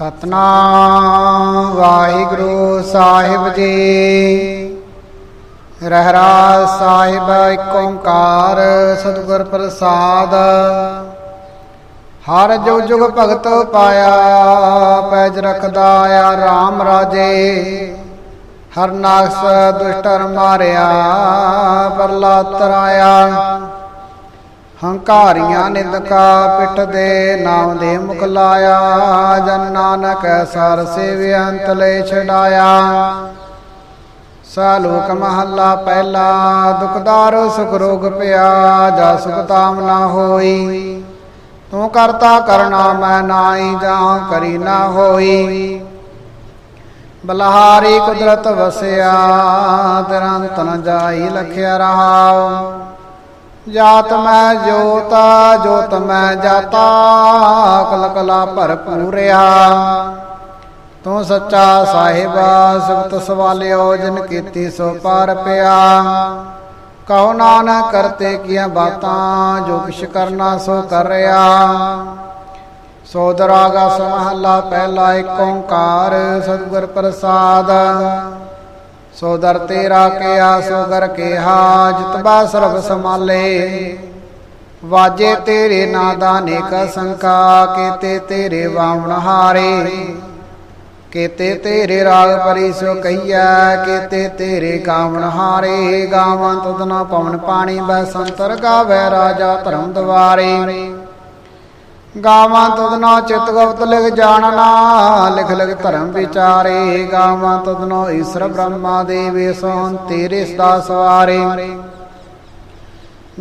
ਸਤਨਾਮ ਵਾਹਿਗੁਰੂ ਸਾਹਿਬ ਜੀ। ਰਹਿਰਾ ਸਾਹਿਬ ਏਕ ਓੰਕਾਰ ਸਤਿਗੁਰ ਪ੍ਰਸਾਦ। ਹਰ ਜੁਗ ਜੁਗ ਭਗਤ ਪਾਇਆ, ਪੈਜ ਰਖਦਾ ਆ RAM ਰਾਜੇ। ਹਰ ਨਾਕਸ ਦੁਸ਼ਟਰ ਮਾਰਿਆ, ਪਰਲਾ ਤਰਾਇਆ। ਹੰਕਾਰੀਆਂ ਨਿੰਦਕਾ ਪਿੱਠ ਦੇ ਨਾਮ ਦੇ ਮੁਖ ਲਾਇਆ, ਜਨ ਨਾਨਕ ਸਰ ਸੇਵ ਅੰਤ ਲੈ ਛਡਾਇਆ। ਸਾਲੋਕ ਮਹੱਲਾ ਪਹਿਲਾ, ਦੁਖਦਾਰ ਸੁਖ ਰੋਗ ਪਿਆ, ਜਾ ਸੁਖ ਤਾਮ ਨਾ ਹੋਈ। ਤੂੰ ਕਰਤਾ ਕਰਨਾ ਮੈਂ ਨਾਹੀ ਜਾਂ ਕਰੀ ਨਾ ਹੋਈ। ਬਲਹਾਰੀ ਕੁਦਰਤ ਵਸਿਆ, ਤੇਰਾ ਅੰਤ ਜਾਈ, ਲਖਿਆ ਰਹਾਉ। ਜਾਤ ਮੈਂ ਜੋਤ ਜੋਤ ਮੈਂ ਜਾਤਾ ਕਲ ਕਲਾ ਭਰਪੂਰਿਆ ਤੂੰ ਸੱਚਾ ਸਾਹਿਬ ਸਬਤ ਸਵਾਲਿਓ, ਜਿਨ ਕੀਤੀ ਸੋ ਪਾਰ ਪਿਆ। ਕਹੋ ਨਾਨਕ ਕਰਤੇ ਕੀਆਂ ਬਾਤਾਂ, ਜੋ ਕਿਛ ਕਰਨਾ ਸੋ ਕਰ ਰਿਆ ਸੋ ਦਰਾਗਾ ਸਮਹੱਲਾ ਪਹਿਲਾ ਏਕ ਓੰਕਾਰ, ਸਤਿਗੁਰ ਪ੍ਰਸਾਦ। ਸੋ ਦਰ ਤੇਰਾ ਕਿਆ ਸੋ ਗਰ ਕਿਹਾ ਜਿਤਬਾ ਸਰਬ ਸਮਾਲੇ ਵਾਜੇ ਤੇਰੇ ਨਾਦਾ ਨੇਕ ਸੰਕਾ, ਕੀਤੇ ਤੇਰੇ ਵਾਵਣ ਹਾਰੇ। ਕੀਤੇ ਤੇਰੇ ਰਾਗ ਪਰੀ ਸੋ ਕਹੀਆ ਕੀਤੇ ਤੇਰੇ ਗਾਵਣ ਹਾਰੇ। ਗਾਵਾਂ ਤੁਧਨਾ ਪਵਨ ਪਾਣੀ, ਬੈ ਸੰਤਰ ਗਾਵੇ ਰਾਜਾ ਧਰਮ ਦਵਾਰੇ। ਗਾਵਾਂ ਤੁਧਨੋ ਚਿਤ ਗੁਪਤ ਲਿਖ ਜਾਣਨਾ ਲਿਖ ਲਿਖ ਧਰਮ ਵਿਚਾਰੇ। ਗਾਵਾਂ ਤੁਧਨੋ ਈਸ਼ਰ ਬ੍ਰਹਮਾ ਦੇਵੀ ਸੋਨ, ਤੇਰੇ ਸਦਾ ਸਵਾਰੇ।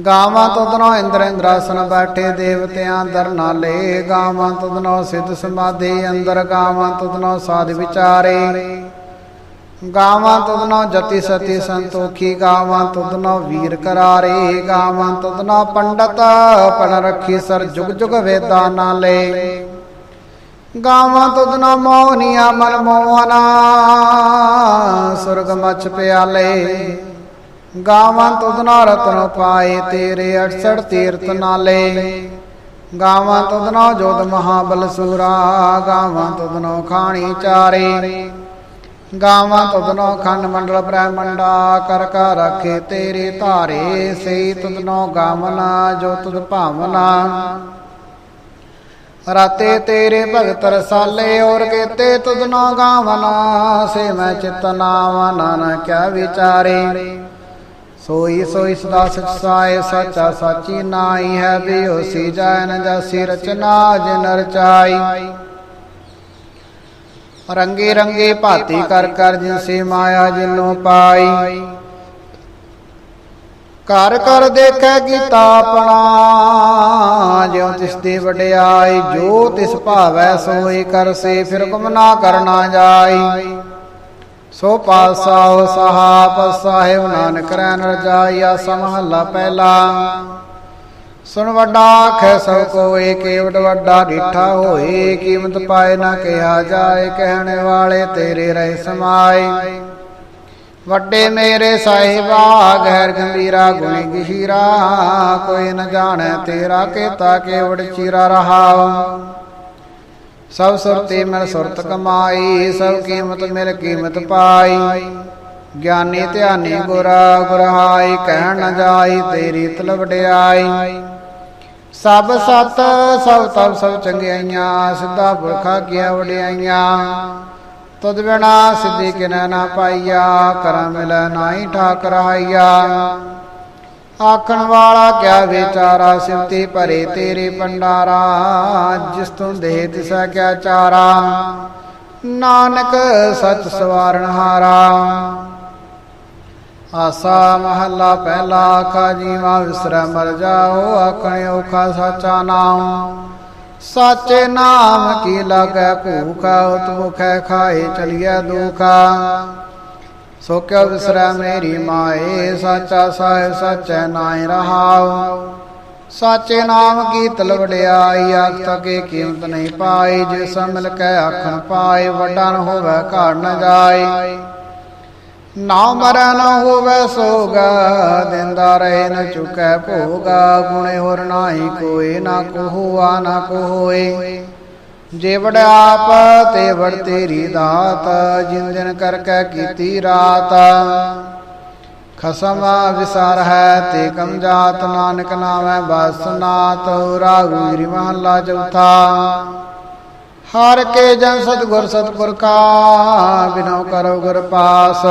ਗਾਵਾਂ ਤੁਧਨੋ ਇੰਦਰ ਇੰਦਰਾਸਨ ਬੈਠੇ ਦੇਵਤਿਆਂ ਦਰ ਨਾਲੇ। ਗਾਵਾਂ ਤੁਧਨੋ ਸਿੱਧ ਸਮਾਧੀ ਅੰਦਰ, ਗਾਵਾਂ ਤੁਧਨੋ ਸਾਧ ਵਿਚਾਰੇ। ਗਾਵਾਂ ਤੁਧਨੋ ਜਤੀ ਸਤੀ ਸੰਤੋਖੀ, ਗਾਵਾਂ ਤੁਧਨੋ ਵੀਰ ਕਰਾਰੇ, ਗਾਵਾਂ ਤੁਧਨੋ ਪੰਡਤ ਪੜ ਰੱਖੀ ਸਰ ਜੁਗ ਜੁਗ ਵੇਦਾਂ ਨਾਲੇ ਗਾਵਾਂ ਤੁਧਨੋ ਮੋਹਨੀਆਂ ਮਨ ਮੋਹਨਾ, ਸੁਰਗ ਮਛ ਪਿਆਲੇ। ਗਾਵਾਂ ਤੁਧਨੋ ਰਤਨ ਪਾਏ ਤੇਰੇ 68 ਤੀਰਤ ਨਾਲੇ ਗਾਵਾਂ ਤੁਧਨੋ ਜੋਦ ਮਹਾਬਲ ਸੂਰਾ, ਗਾਵਾਂ ਤੁਧਨੋ ਖਾਣੀ ਚਾਰੇ। ਗਾਵਾਂ ਤੁਧਨੋ ਖੰਡ ਮੰਡਲ ਬ੍ਰਹਮੰਡਾ ਕਰ ਕਰ ਰਖੇ ਤੇਰੇ ਧਾਰੇ ਸਈ ਤੁਧਨੋ ਗਾਵਨਾ, ਜੋ ਤੁਧ ਭਾਵਨਾ। ਰਾਤੇ ਤੇਰੇ ਭਗਤ ਰਸਾਲੇ, ਔਰ ਕੀਤੇ ਤੁਧਨੋ ਗਾਵਨਾ, ਸੇ ਮੈਂ ਚਿਤ ਨਾਮ ਨਾਨਕ ਕਿਆ ਵਿਚਾਰੇ। ਸੋਈ ਸੋਈ ਸਦਾ ਸਚ ਸਾਏ, ਸਚਾ ਸਾਚੀ ਨਾਈ ਹੈ, ਵੀ ਸੀ ਜਾਇ ਨ ਜਾਸੀ ਰਚਨਾ, ਜਿਨ ਰਚਾਈ। ਰੰਗੇ ਰੰਗੇ ਭਾਤੀ ਕਰ ਕਰ ਜਿਨਸੇ ਮਾਇਆ ਜਿਨੋ ਪਾਈ। ਘਰ ਕਰ ਦੇਖੈ ਕੀਤਾ ਆਪਣਾ, ਜਿਉ ਤਿਸ ਦੀ ਵਡਿਆਈ, ਜੋ ਤਿਸ ਭਾਵੈ ਸੋਈ ਕਰਸੇ ਫਿਰ ਕੁਮ ਨਾ ਕਰਨਾ ਜਾਈ। ਸੋ ਪਾਸਾਉ ਸਹਾਪ, ਸਾਹਿਬ ਨਾਨਕ ਰਹਿ ਰਜਾਇਆ ਸਮਹੱਲਾ ਪਹਿਲਾ। ਸੁਣ ਵੱਡਾ ਆਖੈ ਸਭ ਕੋਏ ਕੇਵਟ ਵੱਡਾ ਡੀਠਾ ਹੋਏ, ਕੀਮਤ ਪਾਏ ਨਾ ਕਿਹਾ ਜਾਏ, ਕਹਿਣ ਵਾਲੇ ਤੇਰੇ ਰਹਿ ਸਮਾਏ। ਵੱਡੇ ਮੇਰੇ ਸਾਹਿਬਾ, ਗਹਿਰ ਗੰਭੀਰਾ, ਗੁਣੀ ਗਹੀਰਾ, ਕੋਈ ਨ ਜਾਣੈ ਤੇਰਾ ਕੀਤਾ ਕੇਵਟ ਚੀਰਾ ਰਹਾਉ। ਸਭ ਸੁਰਤੀ ਮਿਲ ਸੁਰਤ ਕਮਾਈ, ਸਭ ਕੀਮਤ ਮਿਲ ਕੀਮਤ ਪਾਈ। ਗਿਆਨੀ ਧਿਆਨੀ ਗੁਰਾ ਗੁਰਹਾਈ, ਕਹਿਣ ਨ ਜਾਈ ਤੇਰੀ ਤਲ ਵਡਿਆਈ ਸਭ ਸਤ, ਸਭ ਤਬ ਸਭ ਚੰਗਿਆਈਆਂ, ਸਿੱਧਾ ਪੁਰਖਾ ਕੀਆ ਵਡਿਆਈਆਂ। ਤਦ ਬਿਨਾ ਸਿੱਧੀ ਕਿਨੈ ਨਾ ਪਾਈਆ, ਕਰਮ ਮਿਲੈ ਨਾਹੀ ਠਾਕ ਰਹਾਈਆ ਆਖਣ ਵਾਲਾ ਕਿਆ ਵਿਚਾਰਾ ਸਿਵਤੀ ਭਰੇ ਤੇਰੇ ਪੰਡਾਰਾ ਜਿਸ ਤੋਂ ਦੇਹ ਤਿਸਾ ਕਿਆ ਚਾਰਾ। ਨਾਨਕ ਸਚ ਸਵਾਰਨ ਹਾਰਾ। ਆਸਾ ਮਹੱਲਾ ਪਹਿਲਾ ਆਖਾ, ਜੀਵਾ ਵਿਸਰੈ ਮਰ ਜਾਓ, ਆਖਣੇ ਔਖਾ ਸਾਚਾ ਨਾਮ ਸਾਚੇ ਨਾਮ ਕੀ ਲਾਗੈ ਭੂਖਾ ਉਤਮੁਖੈ ਖਾਏ ਚਲਿਐ ਦੁਖਾ। ਸੋ ਕਿਉ ਵਿਸਰੈ ਮੇਰੀ ਮਾਏ, ਸਾਚਾ ਸਾਹਿਬ ਸਚੈ ਨਾਇ ਰਹਾਉ। ਸਾਚੇ ਨਾਮ ਕੀ ਤਲਵੜਿਆਈ ਆਖ ਤਕੇ ਕੀਮਤ ਨਹੀਂ ਪਾਈ ਜਿਸ ਮਿਲ ਕੇ ਆਖਣ ਪਾਏ, ਵੱਡਾ ਨ ਹੋਵੇ ਘਾੜ ਨ ਜਾਏ। ਨਾ ਮਰੈ ਨ ਹੋਵੇ ਸੋਗਾ, ਦਿੰਦਾ ਰਹੇ ਨ ਚੁਕੈ ਭੋਗਾ, ਗੁਣੇ ਹੋਰ ਨਾਹੀ ਕੋਈ ਨਾ ਕੋਹੁਆ ਨਾ ਕੋਏ ਜੇ ਆਪ ਤੇ ਵੜ ਤੇਰੀ ਦਾਤ, ਜਿਨ ਦਿਨ ਕਰ ਕੀਤੀ ਰਾਤ। ਖਸਮ ਵਿਸਾਰ ਹੈ ਤੇ ਕਮ ਜਾਤ, ਨਾਨਕ ਨਾਮੈ ਬਸਨਾਤ ਰਾਗੁਰੀ ਮਹੱਲਾ ਚੌਥਾ। ਹਰ ਕੇ ਜਨ ਸਤਗੁਰ ਸਤਪੁਰ ਕਾ ਬਿਨੋ ਕਰੋ ਗੁਰ ਪਾਸ।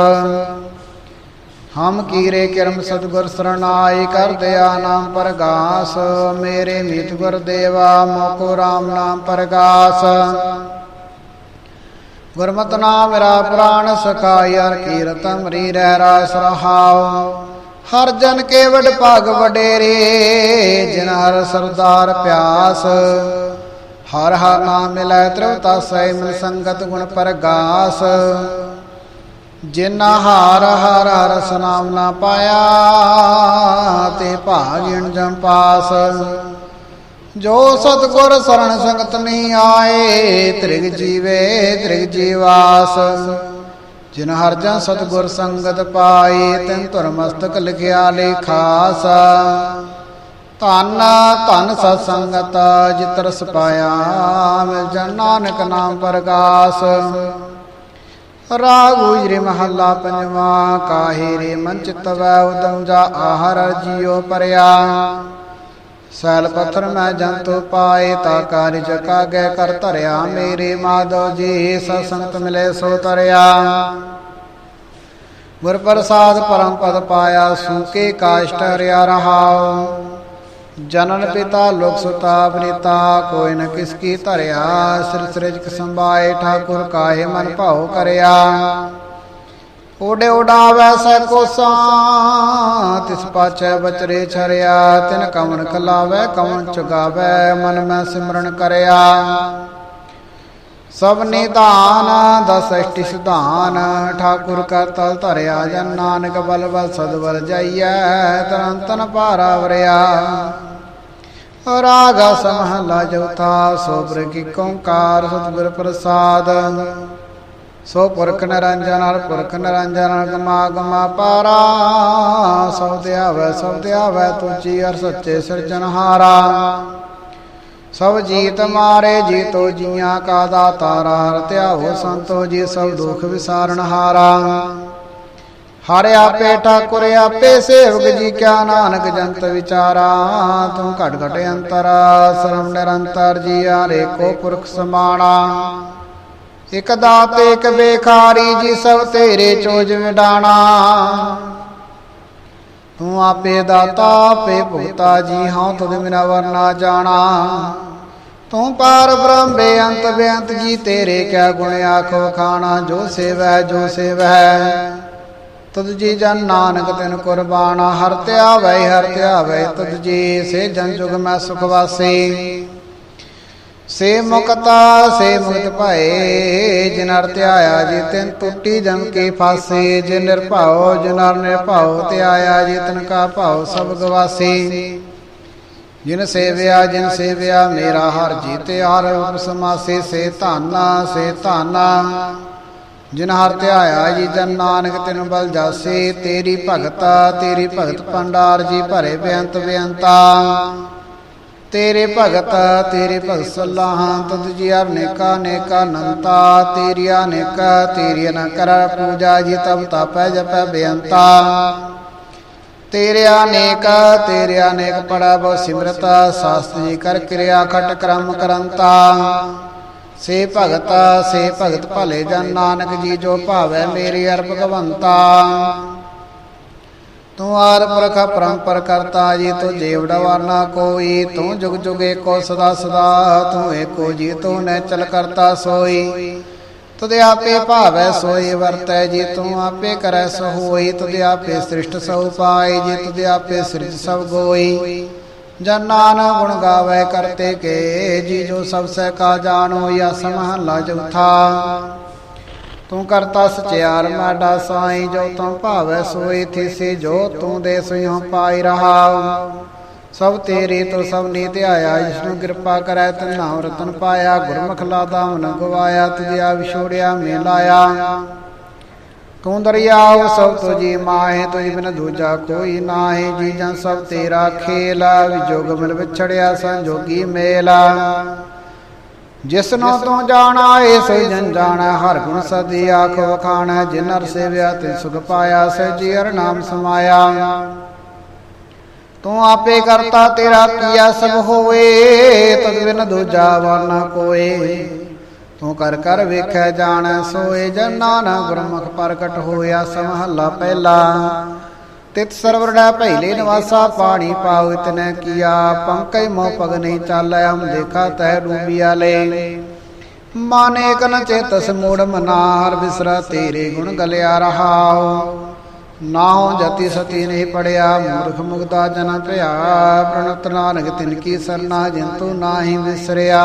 ਹਮ ਕੀਰੇ ਕਿਰਮ ਸਤਗੁਰ ਸਰਣਾਈ ਕਰ ਦਿਆ ਨਾਮ ਪਰਗਾਸ। ਮੇਰੇ ਮੀਤ ਗੁਰ ਦੇਵਾ, ਮੋਕੋ RAM ਨਾਮ ਪਰਗਾਸ। ਗੁਰਮਤਿ ਨਾਮ ਮੇਰਾ ਪ੍ਰਾਨ ਸਖਾਇ ਹਰ ਕੀਰਤਨ ਮਰੀ ਰਹਿ ਰਾਸ ਰਹਾਉ। ਹਰ ਜਨ ਕੇ ਵਡ ਭਾਗ ਵਡੇਰੇ, ਜਿਨ ਹਰ ਸਰਦਾਰ ਪਿਆਸ। ਹਰ ਹਰ ਨਾਮ ਮਿਲੈ ਤ੍ਰਿਵਤਾ ਸੈ ਮਿਲ ਸੰਗਤ ਗੁਣ ਪਰਗਾਸ। ਜਿਨਾ ਹਾਰ ਹਰ ਹਰ ਸਨਾਮ ਨਾ ਪਾਇਆ, ਤੇ ਭਾਗਿਣ ਜਮ ਪਾਸ। ਜੋ ਸਤਗੁਰ ਸਰਣ ਸੰਗਤ ਨਹੀਂ ਆਏ, ਤ੍ਰਿਗ ਜੀਵੇ ਤ੍ਰਿਗ ਜੀਵਾਸ। ਜਿਨ ਹਰ ਜਨ ਸਤਗੁਰ ਸੰਗਤ ਪਾਈ ਤਿਨ ਧੁਰ ਮਸਤਕ ਲਿਖਿਆ ਲੇਖਾਸ। ਧੰਨ ਧੰਨ ਸਤ ਸੰਗਤ ਜਿਤਰ ਸਪਾਇਆ ਮਿਲ ਜਨ ਨਾਨਕ ਨਾਮ ਪ੍ਰਗਾਸ। ਰਾਗ ਉਜਰੇ ਮਹੱਲਾ ਪੰਜਵਾ, ਕਾਹੇ ਰੇ ਮਨ ਚਿਤ ਵੈ ਉਦਮ ਜਾ ਆਹਰ ਜੀਉ ਪਰਿਆ। ਸੈਲ ਪੱਥਰ ਮੈਂ ਜੰਤੂ ਪਾਏ, ਤਾ ਕਾਰਿਜ ਕਾਗੈ ਕਰ ਧਰਿਆ। ਮੇਰੇ ਮਾਧੋ ਜੀ, ਸਤਸੰਗਤ ਮਿਲੇ ਸੋ ਤਰਿਆ। ਗੁਰ ਪ੍ਰਸਾਦ ਪਰਮ ਪਦ ਪਾਇਆ ਸੂਕੇ ਕਾਸ਼ਟ ਰਿਆ ਰਹਾਉ। ਜਨਨ ਪਿਤਾ, ਲੋਕ ਸੁਤਾ ਬ੍ਰਿਤਾ ਕੋਈ ਨ ਕਿਸ ਕੀ ਧਰਿਆ, ਸਿਰ ਸ੍ਰਿਜਕ ਸੰਭਾਏ, ਠਾਕੁਰ ਕਾਹੇ ਮਨ ਭਾਉ ਕਰਿਆ। ਓਡੇ ਉਡਾਵੈ ਸੈ ਕੋਸਾਂ, ਤਿਸ ਪਾਛੈ ਬਚਰੇ ਛਰਿਆ, ਤਿਨ ਕਵਨ ਖਲਾਵੈ ਕਵਨ ਚੁਗਾਵੈ, ਮਨ ਮੈਂ ਸਿਮਰਨ ਕਰਿਆ। ਸਭ ਨਿਧਾਨ ਦਸ ਅਸ਼ਟਿ ਸਿਧਾਨ, ਠਾਕੁਰ ਕਾ ਤਲ ਧਰਿਆ, ਜਨ ਨਾਨਕ ਬਲ ਬਲ ਸਦਵਰ ਜਾਈਐ, ਤਰਨ ਤਨ ਭਾਰਾ ਵਰਿਆ। ਰਾਗ ਸਮਹਲਾ ਜਉਥਾ ਸੋਬਰ ਕੀ ਕੌਂਕਾਰ ਸਤਿਗੁਰ ਪ੍ਰਸਾਦ। ਸੋ ਪੁਰਖ ਨਿਰੰਜਨ ਹਰ ਪੁਰਖ ਨਿਰੰਜਨ ਗਮਾ ਗਮਾ ਪਾਰਾ। ਸਭ ਤੇ ਆਵੈ, ਸਭ ਤੇ ਆਵੈ ਤੁਜੀ ਹਰ ਸੱਚੇ ਸਿਰਜਨਹਾਰਾ ਸਭ ਜੀਤ ਮਾਰੇ, ਜੀਤੋ ਜੀਆਂ ਕਾ ਦਾਤਾਰਾ ਹਰ ਧਿਆਵੋ ਸੰਤੋ, ਜੀ ਸਭ ਦੁਖ ਵਿਸਾਰਨ ਹਾਰਾ। ਹਰ ਆਪੇ ਠਾਕੁਰ ਆਪੇ ਸੇਵਕ ਜੀ ਕਿਆ ਨਾਨਕ ਜੰਤ ਵਿਚਾਰਾ ਤੂੰ ਘਟ ਘਟ ਅੰਤਰ ਸਰਮ ਨਿਰੰਤਰ ਜੀ ਆਰੇ ਕੋ ਪੁਰਖ ਸਮਾਣਾ। ਇਕ ਦਾਤ ਇਕ ਬੇਖਾਰੀ ਜੀ ਸਭ ਤੇਰੇ ਚੋਜ ਵਿਡਾਣਾ ਤੂੰ ਆਪੇ ਦਾਤਾ ਆਪੇ ਭੁਗਤਾ ਜੀ ਹਾਂ ਤੁਧ ਬਿਨਾ ਵਰਨਾ ਜਾਣਾ। ਤੂੰ ਪਾਰ ਬ੍ਰਹਮ ਬੇਅੰਤ ਬੇਅੰਤ ਜੀ ਤੇਰੇ ਕਿਆ ਗੁਣ ਆਖੋ ਖਾਣਾ ਜੋ ਸੇਵੈ ਜੋ ਸੇਵੈ। ਤੁਧ ਜੀ ਜਨ ਨਾਨਕ ਤਿਨ ਕੁਰਬਾਨਾ, ਹਰ ਧਿਆਵੈ ਹਰ ਧਿਆਵੈ ਤੁਧ ਜੀ ਸੇ ਜਨ ਜੁਗ ਮੈਂ ਸੁਖ ਵਾਸੀ। ਸੇ ਮੁਕਤਾ ਸੇ ਮੁਕਤ ਭਾਏ, ਜਿਨ ਅਰ ਧਿਆਇਆ ਜੀ ਤਿਨ ਟੁੱਟੀ ਜਮ ਕੀ ਫਾਸੀ। ਜਿਨ ਨਿਰਭਉ, ਜਿਨ ਅਰ ਨਿਰਭਉ ਧਿਆਇਆ ਜੀ ਤਿਨ ਕਾ ਭਾਉ ਸਭ ਗਵਾਸੀ। ਜਿਨ ਸੇਵਿਆ ਜਿਨ ਸੇਵਿਆ, ਮੇਰਾ ਹਰ ਜੀਤੇ ਹਰ ਉਪ ਸਮਾਸੇ ਸੇ ਧਾਨਾ ਸੇ ਧਾਨਾ ਜਿਨ ਹਰ ਧਿਆਇਆ ਜੀ, ਜਨ ਨਾਨਕ ਤਿਨ ਬਲ ਜਾਸੇ, ਤੇਰੀ ਭਗਤਾ, ਤੇਰੀ ਭਗਤ ਭੰਡਾਰ, ਜੀ ਭਰੇ ਬੇਅੰਤ ਬੇਅੰਤਾ। ਤੇਰੇ ਭਗਤ ਤੇਰੇ ਭਗਤ ਸਲਾਹਾਂ, ਤੁਧ ਜੀ ਅਨੇਕਾ ਨੇਕਾ ਨੰਤਾ ਤੇਰੀਆ ਨੇਕਾ ਤੇਰੀ ਨ ਕਰ ਪੂਜਾ, ਜੀ ਤਬ ਤਪੈ ਜਪੈ ਬੇਅੰਤਾ। ਤੇਰਿਆ ਨੇਕ ਤੇਰੇ ਨੇਕ ਪੜਾ ਬਹੁ ਸਿਮਰਤ, ਸਾਸਤ ਜੀ ਕਰ ਕਿਰਿਆ ਖਟ ਕਰਮ ਕਰੰਤਾ। ਸੇ ਭਗਤਾ, ਸੇ ਭਗਤ ਭਲੇ ਜਨ ਨਾਨਕ ਜੀ ਜੋ ਭਾਵੈ ਮੇਰੀ ਅਰ ਭਗਵੰਤਾ ਤੂੰ ਆਰ ਪੁਰਖ ਪਰੰਪਰ ਕਰਤਾ ਜੀ, ਤੂੰ ਜੀਵ ਵਰਨਾ ਕੋਈ, ਤੂੰ ਜੁਗ ਜੁਗ ਏਕੋ ਸਦਾ ਸਦਾ, ਤੂੰ ਏਕੋ ਜੀ, ਤੂੰ ਨੈ ਚਲ ਕਰਤਾ ਸੋਈ। ਤੁਦੇ ਆਪੇ ਭਾਵੈ ਸੋਈ, ਵਰਤੈ ਜੀ, ਤੂੰ ਆਪੇ ਕਰੈ ਸੋ ਹੋਈ ਤੁਦੇ ਆਪੇ ਸ੍ਰਿਸ਼ਟ ਸਭ ਪਾਏ ਜੀ ਤੁਦੇ ਆਪੇ ਸਿਰਜ ਸਭ ਗੋਈ। ਜਨ ਨਾਨਕ ਗੁਣ ਗਾਵੇ ਕਰਤੇ ਕੇ, ਜੀ ਜੋ ਸਭ ਸਹਿ ਕਾ ਜਾਣੋ ਯਾ ਸਮਹਲਾ ਚੌਥਾ। ਤੂੰ ਕਰਤਾ ਸਚਿਆਰ ਮਾਡਾ ਸਾਈ, ਜੋ ਤੂੰ ਭਾਵੈ ਸੋਈ ਥੀਸੀ ਜੋ ਤੂੰ ਦੇ ਸਿਉ ਪਾਈ ਰਹਾ। ਸਭ ਤੇਰੇ ਤੋਂ ਸਭ ਨੀ ਧਿਆਇਆ ਜਿਸਨੂੰ ਕਿਰਪਾ ਕਰੈ ਤਨ ਰਤਨ ਪਾਇਆ, ਗੁਰਮੁਖ ਲਾਦਾ ਮਨ ਗਵਾਇਆ ਤੁਝਿਆ ਵਿਛੋੜਿਆ ਮੇਲਾਇਆ ਤੂੰ ਦਰਿਆਉ ਸਭ ਤੁਜੀ ਮਾਹੇ ਤੁਝ ਬਿਨ ਦੂਜਾ ਕੋਈ ਨਾਹੀ। ਜੀ ਜਨ ਸਭ ਤੇਰਾ ਖੇਲਾ ਵਿਜੋਗ ਮਿਲ ਵਿਛੜਿਆ ਸੰਜੋਗੀ ਮੇਲਾ ਜਿਸਨੋ ਤੂੰ ਜਾਣਾ ਏ ਸੋ ਜਨ ਜਾਣਾ, ਹਰ ਗੁਣ ਸਦੀ ਆਖ ਵਖਾਣਾ। ਜਿਨ ਹਰ ਸੇਵਿਆ ਤੇ ਸੁਖ ਪਾਇਆ ਸਹਿਜੀ ਹਰ ਨਾਮ ਸਮਾਇਆ। ਤੂੰ ਆਪੇ ਕਰਤਾ ਤੇਰਾ ਕੀਆ ਸਭ ਹੋਏ ਤਦ ਬਿਨ ਦੂਜਾ ਵਰਨਾ ਕੋਏ। ਤੂੰ ਕਰ ਕਰ ਵੇਖੈ ਜਾਣੈ, ਸੋਏ ਜਨ ਨਾਨਕ ਗੁਰਮੁਖ ਪ੍ਰਗਟ ਹੋਇਆ ਸਮਹੱਲਾ ਪਹਿਲਾ। ਤਿਤ ਸਰਵਰੜਾ ਪਹਿਲੇ ਨਿਵਾਸਾ, ਪਾਣੀ ਪਾਉ ਇਤਨੇ ਕੀਆ। ਪੰਕਜ ਮੋ ਪਗ ਨਹੀਂ ਚਾਲੈ, ਹਮ ਦੇਖਾ ਤੈ ਰੂਬੀਆ ਲੈ। ਮਾਨੇ ਕਨ ਚੇਤ ਸਮੂੜ ਮਨਾਰ, ਬਿਸਰਾ ਤੇਰੇ ਗੁਣ ਗਲਿਆ ਰਹਾਉ। ਨਾਉ ਜਤੀ ਸਤੀ ਨਹੀਂ ਪੜਿਆ, ਮੂਰਖ ਮੁਗਦਾ ਜਨ ਭਇਆ ਪ੍ਰਣਤ ਨਾਨਕ ਤਿਨ ਕੀ ਸਰਨਾ, ਜਿੰਤੂ ਨਾਹੀ ਵਿਸਰਿਆ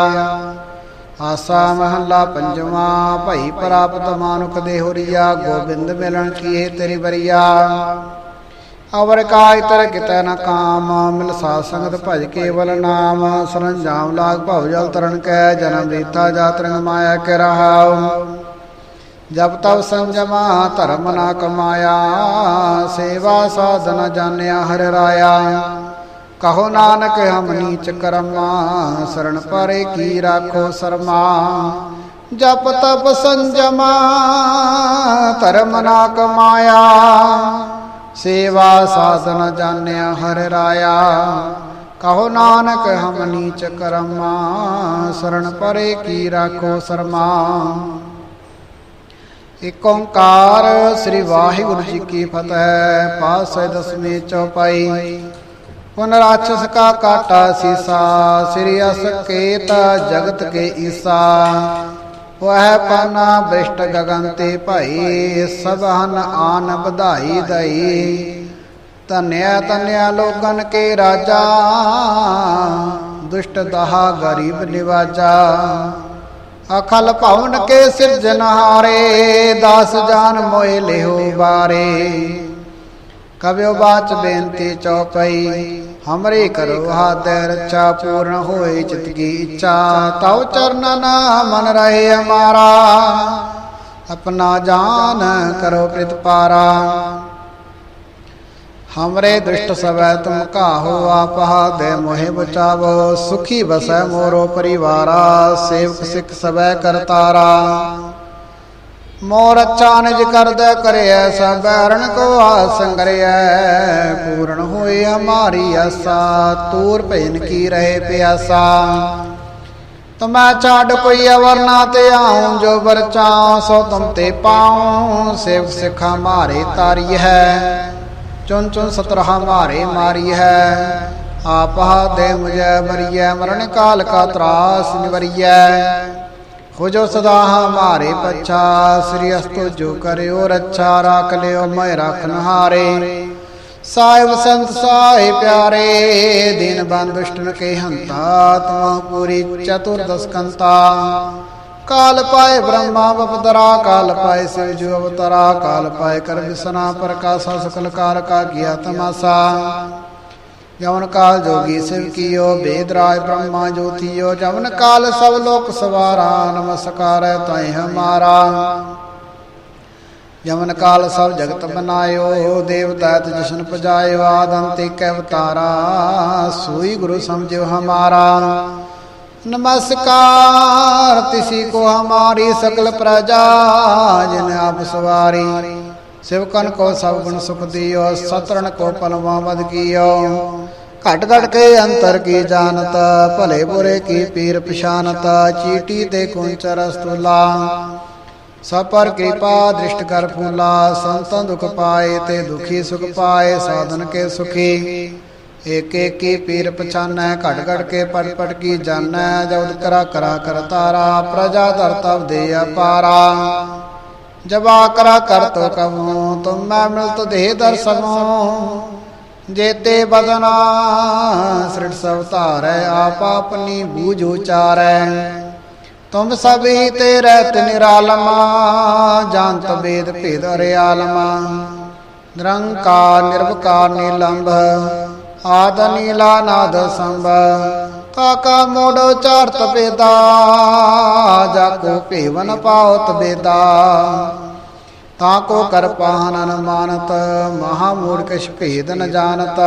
ਆਸਾ ਮਹੱਲਾ ਪੰਜਵਾ, ਭਈ ਪ੍ਰਾਪਤ ਮਾਨੁਖ ਦੇ ਗੋਬਿੰਦ ਮਿਲਣ ਕੀਏ ਤੇਰੀ ਬਰੀਆ ਅਵਰ ਕਾਇ ਤਰ ਕਿਤੈ ਨ ਕਾਮ, ਮਿਲ ਸਾਧ ਸੰਗਤ ਭਜ ਕੇਵਲ ਨਾਮ, ਸਰੰਜਾਮ ਲਾਗ ਭਉ ਜਲ ਤਰਨ ਕੈ, ਜਨਮ ਰੀਤਾ ਜਾਤ ਰੰਗ ਮਾਇਆ ਕੇ ਰਹਾਉ। ਜਬ ਤਬ ਸੰਜਮਾ ਧਰਮ ਨਾ ਕਮਾਇਆ, ਸੇਵਾ ਸਾਧਨ ਜਾਣਿਆ ਹਰਿ ਰਾਇਆ। ਕਹੋ ਨਾਨਕ, ਹਮ ਨੀਚ ਕਰਮਾ ਸਰਣ ਪਰੇ ਕੀ ਰਾਖੋ ਸਰਮਾ। ਜਪ ਤਪ ਸੰਜਮਾ, ਧਰਮ ਨਾ ਕਮਾਇਆ ਸੇਵਾ ਸਾਧਨ ਜਾਣਿਆ ਹਰ ਰਾਇਆ। ਕਹੋ ਨਾਨਕ, ਹਮ ਨੀਚ ਕਰਮਾ ਸਰਣ ਪਰੇ ਕੀ ਰਾਖੋ ਸਰਮਾ। ਏਕ ਓੰਕਾਰ ਸ੍ਰੀ ਵਾਹਿਗੁਰੂ ਜੀ ਕੀ ਫਤਿਹ ਪਾਸੇ ਦਸਵੇਂ ਚੌਪਾਈ। ਪੁਨਰਾਛਸ ਕਾ ਕਾਟਾ ਸੀਸਾ, ਸ੍ਰੀ ਅਸਕੇਤ ਜਗਤ ਕੇ ਈਸਾ। ਵਹ ਪਾਨਾ ਬ੍ਰਿਸ਼ਟ ਗਗਨ ਤੇ ਭਾਈ ਸਭਨ ਆਨ ਵਧਾਈ ਦਈ। ਧਨਿਆ ਧਨਿਆ ਲੋਕਨ ਕੇ ਰਾਜਾ, ਦੁਸ਼ਟ ਦਹਾ ਗਰੀਬ ਨਿਵਾਜਾ। ਅਖਲ ਭਵਨ ਕੇ ਸਿਰਜਨਹਾਰੇ ਦਾਸ ਜਾਨ ਮੋਏ ਲਿਓ ਬਾਰੇ ਕਬਿਓ ਬਾਚ ਬੇਨਤੀ ਚੌਪਈ, ਹਮਰੇ ਕਰੋ ਹਾਦੈ ਰੱਛਾ ਪੂਰਨ ਹੋਏ ਚਿਤ ਕੀ ਇੱਛਾ, ਤਉ ਚਰਨ ਮਨ ਰਹੇ ਹਮਾਰਾ ਆਪਣਾ ਜਾਨ ਕਰੋ ਪ੍ਰਤਪਾਰਾ ਹਮਰੇ ਦ੍ਰਿਸ਼ਟ ਸਵੈ ਤੁਮ ਕਾਹੋ ਆਪਹਾ ਦੇ ਮੋਹਿ ਬਚਾਵੋ, ਸੁਖੀ ਬਸੈ ਮੋਰੋ ਪਰਿਵਾਰਾ, ਸੇਵਕ ਸਿੱਖ ਸਵੈ ਕਰਤਾਰਾ। ਮੋਰ ਅੱਛਾ ਨਿਜ ਕਰਦੈ ਕਰਿਐ ਸਭ ਹਰਣ ਕੋ ਆਸੰਗਰਿਐ ਪੂਰਨ ਹੋਏ ਹਮਾਰੀ ਆਸਾ, ਤੂਰ ਭੈਨ ਕੀ ਰਹੇ ਪਿਆਸਾ। ਤਮੈ ਛਾੜ ਕੋਈ ਅਵਰ ਨਾ ਤੇ ਆਉਂ, ਜੋ ਵਰਚਾਉ ਸੋ ਤੁਮ ਤੇ ਪਾਉ। ਸਿਵ ਸਿਖਾ ਮਾਰੇ ਤਾਰੀ ਹੈ ਚੁਨ ਚੁਨ ਸਤਰ ਮਾਰੇ ਮਾਰੀ ਹੈ। ਆਪਾ ਦੇ ਮੁਝੈ ਮਰੀਐ, ਮਰਨ ਕਾਲ ਕਾ ਤਰਾਸ ਨਿਵਰੀਐ। ਹੋ ਜੋ ਸਦਾ ਹਮਾਰੇ ਪਛਾ, ਸ੍ਰੀ ਅਸਤੋ ਜੋ ਕਰਿਓ ਰੱਛਾ, ਰਾਖ ਲਿਓ ਮੈਂ ਰਖਨ ਹਾਰੇ ਸਾਹਿਬ ਸੰਤ ਸਾਹੇ ਪਿਆਰੇ, ਦਿਨ ਬੰਦ ਦੁਸ਼ਟਨ ਕੇ ਹੰਤਾ ਤਮਾ ਪੂਰੀ ਚਤੁਰਦਸ ਕੰਤਾ। ਕਾਲ ਪਾਏ ਬ੍ਰਹਮਾ ਬਪਦਰਾ, ਕਾਲ ਪਾਏ ਸਿਵ ਜੋ ਅਵਤਰਾ, ਕਾਲ ਪਾਏ ਕਰ ਵਿਸਨਾ ਪ੍ਰਕਾਸ਼ਾ ਸਕਲ ਕਾਰ ਕਾ ਗਿਆ ਤਮਾਸਾ। ਜਮਨ ਕਾਲ ਜੋਗੀ ਸਿਵ ਕੀਓ ਬੇਦਰਾਜ ਬ੍ਰਹਮਾ ਜੋਤੀਓ ਜਮਨ ਕਾਲ ਸਭ ਲੋਕ ਸਵਾਰਾ, ਨਮਸਕਾਰੈ ਤੈ ਹਮਾਰਾ ਜਮਨ ਕਾਲ ਸਭ ਜਗਤ ਬਨਾਇਓ, ਦੇਵਤਾ ਤਿ ਜਸ਼ਨ ਪਜਾਇਓ, ਆਦਮ ਤੇ ਕੈ ਅਵਤਾਰਾ, ਸੋਈ ਗੁਰੂ ਸਮਝਿਓ ਹਮਾਰਾ। ਨਮਸਕਾਰ, ਤਿਸੀ ਕੋ ਹਮਾਰੀ ਸਕਲ ਪ੍ਰਜਾ, ਜਿਨ ਆਪ ਸਵਾਰੀ। ਸਿਵਕਨ ਕੋ ਸਭ ਗੁਣ ਸੁਖ ਦਿਓ, ਸਤਰਣ ਕੋ ਪਲਵਾ ਵਦ ਕੀਓ। ਘਟ ਘਟ ਕੇ ਅੰਤਰ ਕੀ ਜਾਣਤ, ਭਲੇ ਬੁਰੇ ਕੀ ਪੀਰ ਪਛਾਨਤ, ਚੀਟੀ ਤੇ ਕੁੰਚ ਰਸਤੁਲਾ ਸਭ ਪਰ ਕਿਰਪਾ ਦ੍ਰਿਸ਼ਟ ਕਰ ਫੂਲਾ, ਸੰਤਾਂ ਦੁਖ ਪਾਏ ਤੇ ਦੁਖੀ ਸੁਖ ਪਾਏ, ਸਾਧਨ ਕੇ ਸੁਖੀ। ਏਕ ਏਕ ਕੀ ਪੀਰ ਪਛਾਨੈ, ਘਟ ਘਟ ਕੇ ਪੜ ਪੜ ਕੀ ਜਾਣੈ ਜਉਦ ਕਰਾ ਕਰਾ ਕਰਤਾਰਾ ਪ੍ਰਜਾ ਧਰਤਵ ਦੇ ਅਪਾਰਾ। ਜਵਾ ਕਰਾ ਕਰ ਤੋ ਕਮੋ, ਤੁਮ ਮੈਂ ਮਿਲਤ ਦੇ ਦਰਸਨੋ। ਜੇਤੇ ਬਦਨਾ ਸ੍ਰਿੜ ਸਭ ਧਾਰੈ, ਆਪ ਆਪਣੀ ਬੂਝ ਉਚਾਰੈ। ਤੁਮ ਸਭੀ ਤੇ ਰਹਿਤ ਨਿਰਾਲਮਾ, ਜਾਣਤ ਬੇਦ ਭੇਦ ਰਿਆਲਮਾ ਨਿਰੰਕਾਰ, ਨਿਰਵਕਾਰ ਨੀਲੰਭ ਆਦ ਨੀਲਾ ਨਾਦ ਸੰਭ ਕਾਕਾ ਮੋੜ ਚਾਰਤ ਬੇਦਾ ਜਾ ਕੋ ਭੇਵਨ ਪਾਉਤ ਬੇਦਾ ਤਾ ਕੋ ਕਰ ਪਾਹਨ ਨ ਮਾਨਤ ਮਹਾ ਮੂੜ ਭੇਦ ਨ ਜਾਣਤ।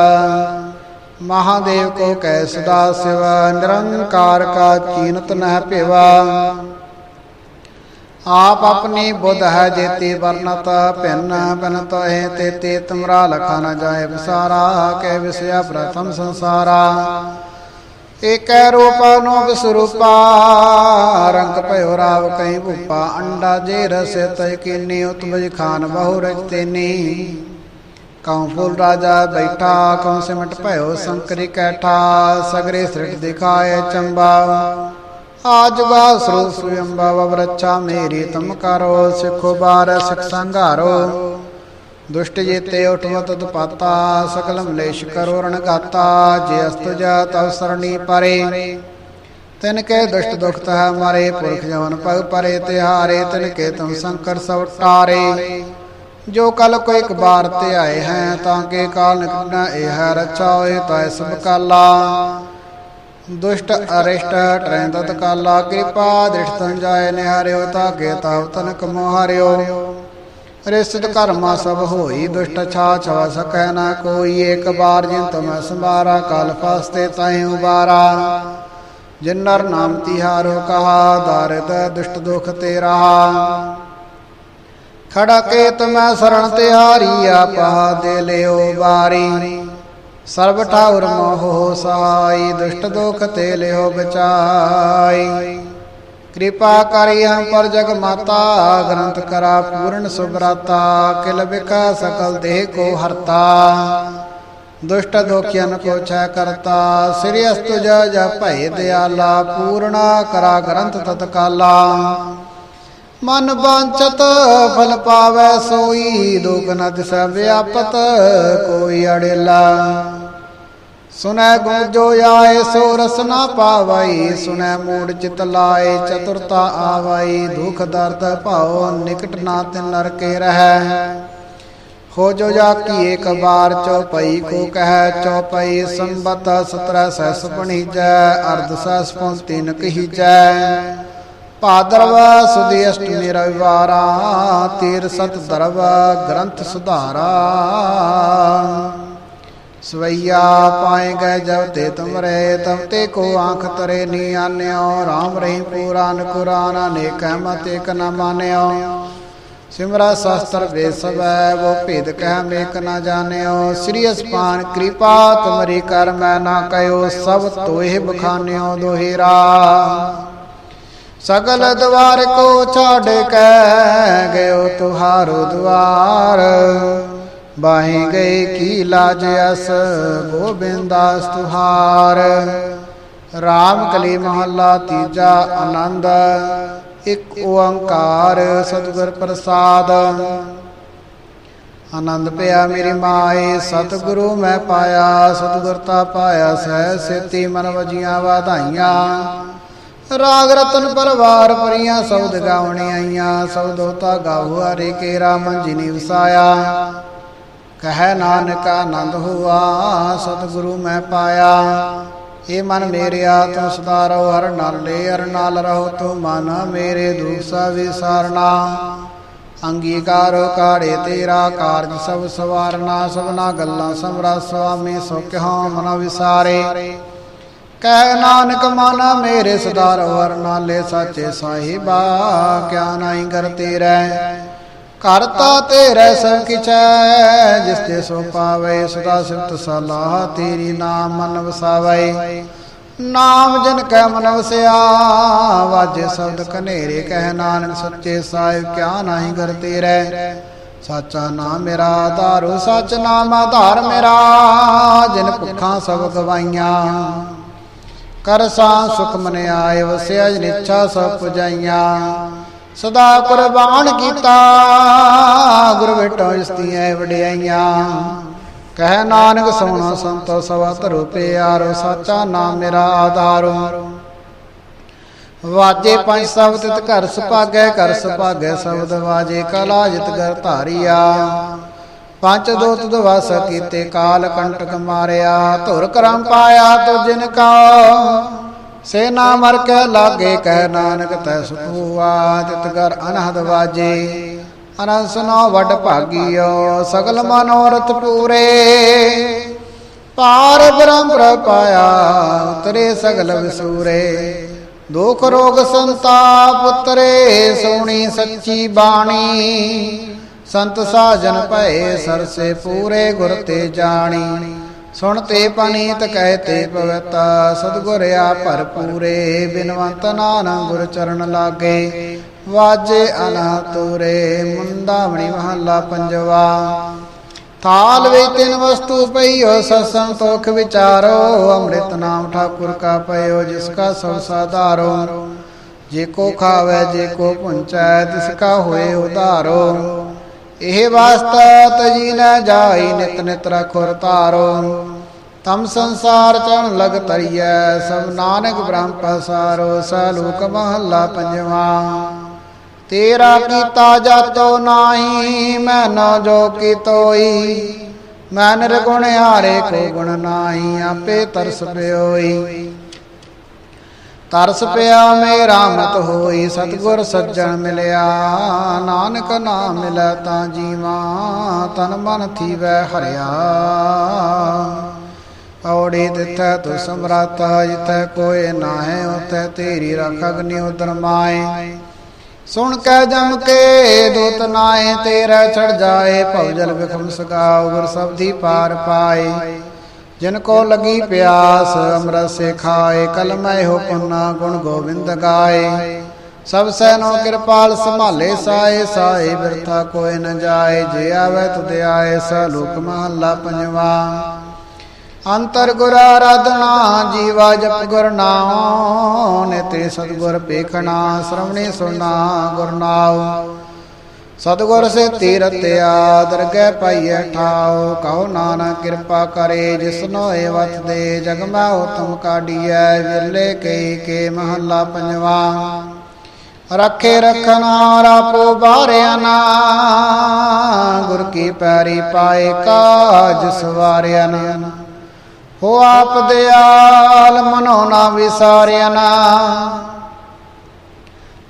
ਮਹਾਦੇਵ ਕੋ ਕੈ ਸਦਾ ਸਿਵ, ਨਿਰੰਕਾਰ ਕਾ ਚੀਨਤ ਨਹਿ ਭਿਵਾ। ਆਪ ਆਪਣੀ ਬੁੱਧ ਹੈ ਜੇਤੀ ਵਰਨਤ ਭਿੰਨ ਭਿੰਨ ਤੋਹਿ ਤੇ ਤੇ ਤੁਮਰਾ ਲਖਾ ਨ ਜਾਏ ਵਿਸਾਰਾ ਕੈ ਵਿਸਿਆ ਪ੍ਰਥਮ ਸੰਸਾਰਾ। ਏਕੈ ਰੂਪ ਨੋ ਵਿਸਰੂਪਾ, ਰੰਗ ਭਇਓ ਰਾਵ ਕਈ ਭੂਪਾ, ਅੰਡਾ ਜੇ ਰਸ ਤੈ ਕੀਨੀ ਉਤਬਜ ਖਾਨ ਬਹੁ ਰਚਤੇਨੀ ਕਉ ਫੂਲ ਰਾਜਾ ਬੈਠਾ, ਕਉ ਸਿਮਟ ਭਇਓ ਸੰਕਰੀ ਕੈਠਾ, ਸਗਰੇ ਸ੍ਰਿਟ ਦਿਖਾਏ ਚੰਬਾ। ਆਜ ਵਾ ਸਰੂਪ ਸੁਯੰਬਾ ਵਰਛਾ ਮੇਰੀ ਤੁਮ ਕਰੋ, ਸਿਖੋ ਬਾਰ ਸਿਖ ਸੰਘਾਰੋ। ਦੁਸ਼ਟ ਜੀਤੇ ਉਠਵਤ ਤਪਾਤਾ ਸਕਲ ਮਲੇਸ਼ ਕਰੋ ਰਣਗਾਤਾ, ਜੇ ਅਸਤ ਜਾਤ ਅਵਸਰਣੀ ਪਰੇ। ਤਿਨ ਕੇ ਦੁਸ਼ਟ ਦੁਖਤ ਹੈ ਮਾਰੇ, ਪੁਰਖ ਜਵਨ ਪਗ ਪਰੇ, ਤਿਹਾਰੇ ਤਿਨ ਕੇ ਤੁਮ ਸੰਕਰ ਸਭ ਟਾਰੇ। ਜੋ ਕਲ ਕੋ ਇੱਕ ਬਾਰ ਤੇ ਆਏ ਹੈ, ਤਾਂ ਕੇ ਕਾਲ ਨਿਕਟਣਾ ਇਹ ਹੈ ਰਚਾ ਹੋਏ, ਤਾਂ ਸਭ ਕਾਲਾ। ਦੁਸ਼ਟ ਅਰਿਸ਼ਟ ਟਰੈਂ ਕਾਲਾ, ਕਿਰਪਾ ਦ੍ਰਿਸ਼ਟ ਤਨ ਜਾਏ ਨਿਹਾਰਿਓ, ਤਾਂ ਕੇ ਤਾਵ ਤਨ ਕਮੋ ਹਾਰਿਓ ਰਿਸ਼ਤ ਕਰਮਾ ਸਭ ਹੋਈ, ਦੁਸ਼ਟ ਛਾ ਛਵਾ ਸਕੈ ਨਾ ਕੋਈ। ਏਕ ਬਾਰ ਜਿਨ ਤਮ ਸੰਭਾਰਾ, ਕਾਲ ਫਾਸਤੇ ਤਾਹੇ ਉਬਾਰਾ। ਜਿਨ ਨਰ ਨਾਮ ਤਿਹਾਰੋ ਕਹਾ ਦਾਰਿਦ ਦੁਸ਼ਟ ਦੁਖ ਤੇ ਰਹਾ ਖੜਾ ਕੇ ਤਮੈ ਸਰਣ ਤਿਹਾਰੀ, ਆਪਾ ਦੇ ਲਿਓ ਬਾਰੀ ਸਰਬ ਠਾਉਰ ਮੋਹ ਸਹਾਈ ਦੁਸ਼ਟ ਦੁਖ ਤੇ ਲਿਓ ਬਚਾਈ। ਕਿਰਪਾ ਕਰੀ ਹਮ ਪਰ ਜਗ ਮਾਤਾ, ਗ੍ਰੰਥ ਕਰਾ ਪੂਰਨ ਸੁਭਰਾਤਾ ਕਿਲ ਬਿਕਾ ਸਕਲ ਦੇਹ ਕੋ ਹਰਤਾ। ਦੁਸ਼ਟ ਦੋਖਿਆਨ ਕੋ ਛੈ ਕਰਤਾ, ਸ੍ਰੀ ਅਸਤੁਜ ਜ ਭੈ ਦਿਆਲਾ, ਪੂਰਣਾ ਕਰਾ ਗ੍ਰੰਥ ਤਤਕਾਲਾ। ਮਨ ਬਾਂਚਤ ਫਲ ਪਾਵੈ ਸੋਈ, ਦੁਖ ਨ ਦਿਸੈ ਵਿਆਪਤ, ਕੋਈ ਅੜੇਲਾ। ਸੁਨੈ ਗੁਣ ਜੋ ਆਏ, ਸੋ ਰਸ ਨਾ ਪਾਵਈ। ਸੁਨੈ ਮੂੜ ਚਿਤ ਲਾਏ, ਚਤੁਰਤਾ ਆਵਈ। ਦੁਖ ਦਰਦ ਭਾਉ, ਨਿਕਟ ਨਾ ਤਿਨ ਨਰਕੇ ਰਹੈ। ਹੋ ਜੋ ਜਾ ਕੀ ਏਕ ਬਾਰ ਚਉਪਈ ਕੋ ਕਹਿ, ਚਉਪਈ ਸੰਬਤ 17 ਸਹਿਸ ਬਣੀਜੈ, ਅਰਧ ਸਹਿਸ ਪੰਤੀ ਨ ਕਹੀਜੈ। ਭਾਦਰਵ ਸੁਦੀ ਅਸ਼ਟਮੀ ਰਵਿਵਾਰਾ, ਤੀਰ ਸਤ ਦਰਵ ਗ੍ਰੰਥ ਸੁਧਾਰਾ। ਸਵਈਆ ਪਾਏ ਗਏ ਜਬ ਤੇ ਤੁਮਰੇ ਤਬ ਤੇ ਕੋ ਆਂਖ ਤਰੇ ਨੀ ਆਨਿਓ। ਰਾਮ ਰਹੀ ਪੁਰਾਨ ਕੁਰਾਨ ਅਨੇਕ ਮਤ ਇਕ ਨ ਮਾਨਿਓ। ਸਿਮਰਾ ਸ਼ਾਸਤਰ ਵੇ ਸਵੈ ਵੋ ਭੇਦ ਕਹਿ ਮੇਕ ਨ ਜਾਣਿਓ। ਸ੍ਰੀ ਅਸਪਾਨ ਕਿਰਪਾ, ਤੁਮਰੀ ਕਰ ਮੈਂ ਨਾ ਕਯੋ ਸਭ ਤੋਹਿ ਬਖਾਨਿਓ ਦੋਹਿਰਾ ਸਗਲ ਦਵਾਰ ਕੋ ਛਾੜ ਕੇ ਗਇਓ, ਤੁਹਾਰੋ ਦਵਾਰ। ਬਾਹੀ ਗਏ ਕੀ ਲਾਜ ਅਸ, ਗੋਬਿੰਦਾਸ ਤੁਹਾਰ। ਰਾਮ ਕਲੀ ਮਹੱਲਾ ਤੀਜਾ ਆਨੰਦ, ਇੱਕ ਓੰਕਾਰ ਸਤਿਗੁਰ ਪ੍ਰਸਾਦ। ਆਨੰਦ ਪਿਆ ਮੇਰੀ ਮਾਏ ਸਤਿਗੁਰੂ ਮੈਂ ਪਾਇਆ, ਸਤਿਗੁਰ ਤਾ ਪਾਇਆ ਸਹਿ ਸਿਤੀ ਮਨ ਵਜੀਆਂ ਵਧਾਈਆਂ। ਰਾਗ ਰਤਨ ਪਰਵਾਰ ਪਰੀਆਂ ਸਬਦ ਗਾਉਣੀ ਆਈਆਂ ਸਬਦੋਤਾ ਗਾਉ ਹਰੇ ਕੇ ਰਾਮ ਜੀ ਵਸਾਇਆ। ਕਹੈ ਨਾਨਕ ਆਨੰਦ ਹੋਆ, ਸਤਿਗੁਰੂ ਮੈਂ ਪਾਇਆ। ਏ ਮਨ ਮੇਰਿਆ, ਤੂੰ ਸਦਾ ਰਹੋ, ਹਰ ਨਾਲੇ ਹਰ ਨਾਲ ਰਹੋ, ਤੂੰ ਮਨ ਮੇਰੇ ਦੁਖ ਸਭ ਵਿਸਾਰਨਾ। ਅੰਗੀਕਾਰੋ ਕਾੜੇ ਤੇਰਾ, ਕਾਰਜ ਸਭ ਸਵਾਰਨਾ, ਸਭਨਾ ਗੱਲਾਂ ਸਮਰਾ ਸੁਆਮੀ ਸੋ ਕਿਉ ਮਨ ਵਿਸਾਰੇ। ਕਹਿ ਨਾਨਕ, ਮਨ ਮੇਰੇ ਸਦਾ ਰਹੋ, ਹਰ ਨਾਲੇ ਸਾਚੇ ਸਾਹਿਬਾ, ਕਿਆ ਨਾਹੀ ਕਰ ਤੇਰੇ। ਕਰਤਾ ਤੇਰੇ ਸਭ ਕਿਛੈ ਜਿਸ ਤੇ ਸੋ ਪਾਵੇ, ਸਦਾ ਸਿਫਤ ਸਲਾਹ ਤੇਰੀ ਨਾਮ ਮਨ ਵਸਾਵੇ। ਨਾਮ ਜਨ ਕੈ ਮਨ ਵਸਿਆ, ਵਾਜੇ ਸ਼ਬਦ ਕਨੇਰੇ ਕਹਿ ਨਾਨਕ, ਸੱਚੇ ਸਾਹਿਬ ਕਿਆ ਨਾਹੀ ਕਰ ਤੇਰੇ। ਸਾਚਾ ਨਾਮ ਮੇਰਾ ਆਧਾਰੋ ਸਚ ਨਾਮ ਆਧਾਰ ਮੇਰਾ, ਜਿਨ ਭੁੱਖਾਂ ਸਭ ਗਵਾਈਆਂ। ਕਰ ਸਾ ਸੁਖ ਮਨ ਆਏ, ਵਸਿਆ ਜਿਨ ਇੱਛਾ ਸਭ ਪੁਜਾਈਆਂ। ਸਦਾ ਕੁਰਬਾਨ ਕੀਤਾ। ਗੁਰ ਬੇਟੋ ਇਸਤੀਆਂ ਵਡਿਆਈਆਂ। ਕਹਿ ਨਾਨਕ ਸੋਣਾ ਸੰਤੋ ਸਵਾ ਧਰੋ ਪਿਆਰੋ, ਸਾਚਾ ਨਾਮ ਮੇਰਾ ਆਧਾਰੋ। ਵਾਜੇ ਪੰਜ ਸ਼ਬਦ ਤਿਤ ਘਰ ਸੁਭਾਗੈ ਘਰ ਸੁਭਾਗੈ ਸ਼ਬਦ ਵਾਜੇ ਕਲਾ ਜਿਤ ਗਰ ਧਾਰੀਆ। ਪੰਜ ਦੋਤ ਦਵਾਸ ਕੀਤੇ ਕਾਲ ਕੰਟਕ ਮਾਰਿਆ, ਧੁਰ ਕਰਮ ਪਾਇਆ ਤੁਜਿਨ ਕਾ। ਸੇਨਾ ਮਰ ਕੇ ਲਾਗੇ ਕਹਿ ਨਾਨਕ ਤੈ ਸੁਖੂਆ ਤਿਤ ਅਨਹਦ ਵਾਜੇ। ਅਨੰਦ ਸੁਨੋ ਭਾਗੀਓ ਸਗਲ ਮਨੋਰਥ ਪੂਰੇ। ਪਾਰ ਬ੍ਰਹਮ ਪ੍ਰਪਾਇਆ ਉਤਰੇ ਸਗਲ ਵਿਸੂਰੇ। ਦੁਖ ਰੋਗ ਸੰਤਾਪ ਉਤਰੇ ਸੋਣੀ ਸੱਚੀ ਬਾਣੀ। ਸੰਤ ਸਾਜਨ ਭਏ ਸਰਸੇ ਪੂਰੇ ਗੁਰ ਤੇ ਜਾਣੀ। ਸੁਣ ਤੇ ਪਨੀਤ ਕਹਿ ਤੇ ਪਵਿੱਤ ਸਤਿਗੁਰ ਆ ਭਰਪੂਰੇ, ਬਿਨਵੰਤ ਨਾਨਕ ਗੁਰ ਚਰਨ ਲਾਗੇ। ਵਾਜੇ ਅਨਹਤੁਰੇ ਮੁੰਦਾਵਣੀ ਮਹੱਲਾ ਪੰਜਵਾ। ਥਾਲ ਵਿੱਚ ਤਿੰਨ ਵਸਤੂ ਪਈਓ, ਸਤਸੰਗ ਤੋਖ ਵਿਚਾਰੋ, ਅੰਮ੍ਰਿਤ ਨਾਮ ਠਾਕੁਰ ਕਾ ਪਇਓ, ਜਿਸ ਕਾ ਸਭ ਸਾਧਾਰੋ। ਜੇ ਕੋ ਖਾਵੇ, ਜੇ ਕੋ ਪੁੰਚੈ, ਤਿਸ ਕਾ ਹੋਏ ਉਧਾਰੋ। ਇਹ ਵਾਸਤਾ ਤਜੀ ਨ ਜਾਈ ਨਿਤ ਨਿਤ ਰਖੁਰ ਤਾਰੋ ਤਮ ਸੰਸਾਰ ਚਣ ਲਗ ਤਰੀਐ ਸਭ ਨਾਨਕ ਬ੍ਰਹਮ ਪਸਾਰੋ ਸਲੂਕ ਮਹੱਲਾ ਪੰਜਵਾ। ਤੇਰਾ ਕੀਤਾ ਜਾਤੋ ਨਾਹੀ, ਮੈਂ ਨਾ ਜੋ ਕੀਤੋਈ। ਮੈਂ ਨਿਰਗੁਣ ਹਾਰੇ ਕੋ ਗੁਣ ਨਾਹੀ, ਆਪੇ ਤਰਸ ਪਿਓਈ। ਤਰਸ ਪਿਆ ਮੇਰਾ ਮਤ ਹੋਈ ਸਤਗੁਰ ਸੱਜਣ ਮਿਲਿਆ। ਨਾਨਕ ਨਾਮ ਮਿਲੈ ਤਾਂ ਜੀਵਾ, ਤਨ ਮਨ ਥੀਵੈ ਹਰਿਆ। ਔੜੀ ਦਿੱਥੈ ਤੂ ਸਮਰੱਥ ਜਿਥੈ ਕੋਏ ਨਾਹੈ, ਉਥੈ ਤੇਰੀ ਰਖ ਅਗਨਿ ਉਦਰ ਮਾਏ। ਸੁਣ ਕੇ ਜਮ ਕੇ ਦੂਤ ਨਾਏ ਤੇਰਾ ਛੜ ਜਾਏ ਭਉਜਲ ਵਿਖਮ ਸਗਾਉ ਗੁਰ ਸਬਦੀ ਪਾਰ ਪਾਏ। ਜਿਨ ਕੋ ਲਗੀ ਪਿਆਸ, ਅੰਮ੍ਰਿਤ ਸੇ ਖਾਏ ਕਲਮੈ ਹੋ ਗੁਣ ਗੋਬਿੰਦ ਗਾਏ। ਸਭ ਸੈਨੋ ਕਿਰਪਾਲ ਸੰਭਾਲੇ ਸਾਏ ਸਾਏ ਬਿਰਥਾ ਕੋਇ ਨ ਜਾਏ, ਜੇ ਆਵੇ ਤੁਧ ਆਏ ਸਲੋਕ ਮਹੱਲਾ ਪੰਜਵਾ। ਅੰਤਰ ਗੁਰ ਆਰਾਧਨਾ, ਜੀਵਾ ਜਪ ਗੁਰ ਨਾਮ ਨਿਤੇ ਸਤਗੁਰ ਪੇਖਣਾ ਸ਼ਰਵਣੇ ਸੁਨਾ ਗੁਰ ਨਾਮ ਸਤਗੁਰ ਸੇ ਤੀਰਤਿਆ ਦਰਗਹਿ ਪਾਈਐ ਠਾਉ, ਕਹੋ ਨਾਨਕ ਕਿਰਪਾ ਕਰੇ, ਜਿਸਨੋ ਏ ਵਤ ਦੇ, ਜਗ ਮੈਂ ਉਤਮ ਕਾਢੀਐ, ਵਿਰਲੇ ਕੇ ਕੇ ਮਹੱਲਾ ਪੰਜਵਾ। ਰੱਖੇ ਰਖਣਾ ਰਾਪੋ ਬਾਰਿਆ ਨਾ, ਗੁਰ ਕੀ ਪੈਰੀ ਪਾਏ ਕਾਜ ਸਵਾਰਿਆ ਨਾ। ਹੋ ਆਪ ਦਿਆਲ ਮਨੋ ਨਾ ਵਿਸਾਰਿਆ ਨਾ।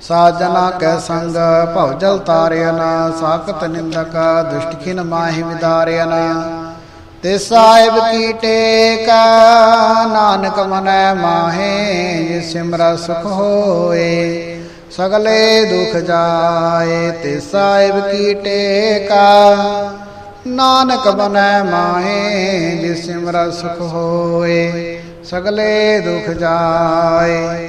ਸਾਜਨਾ ਕੈ ਸੰਗ, ਭਉ ਜਲ ਤਾਰਿਆ ਨਾ ਸਾਖਤ ਨਿੰਦਕ ਦੁਸ਼ਟ ਮਾਹਿ ਵਿਦਾਰਿਆ ਤੇ ਸਾਹਿਬ ਕੀ ਟੇਕ, ਨਾਨਕ ਮਨੈ ਮਾਹੇ ਜੇ ਸਿਮਰ ਸੁਖ ਹੋਏ। ਸਗਲੇ ਦੁਖ ਜਾਏ, ਤੇ ਸਾਹਿਬ ਕੀ ਟੇਕਾ, ਨਾਨਕ ਮਨੈ ਮਾਹੇ ਜੇ ਸਿਮਰ ਸੁਖ ਹੋਏ। ਸਗਲੇ ਦੁਖ ਜਾਏ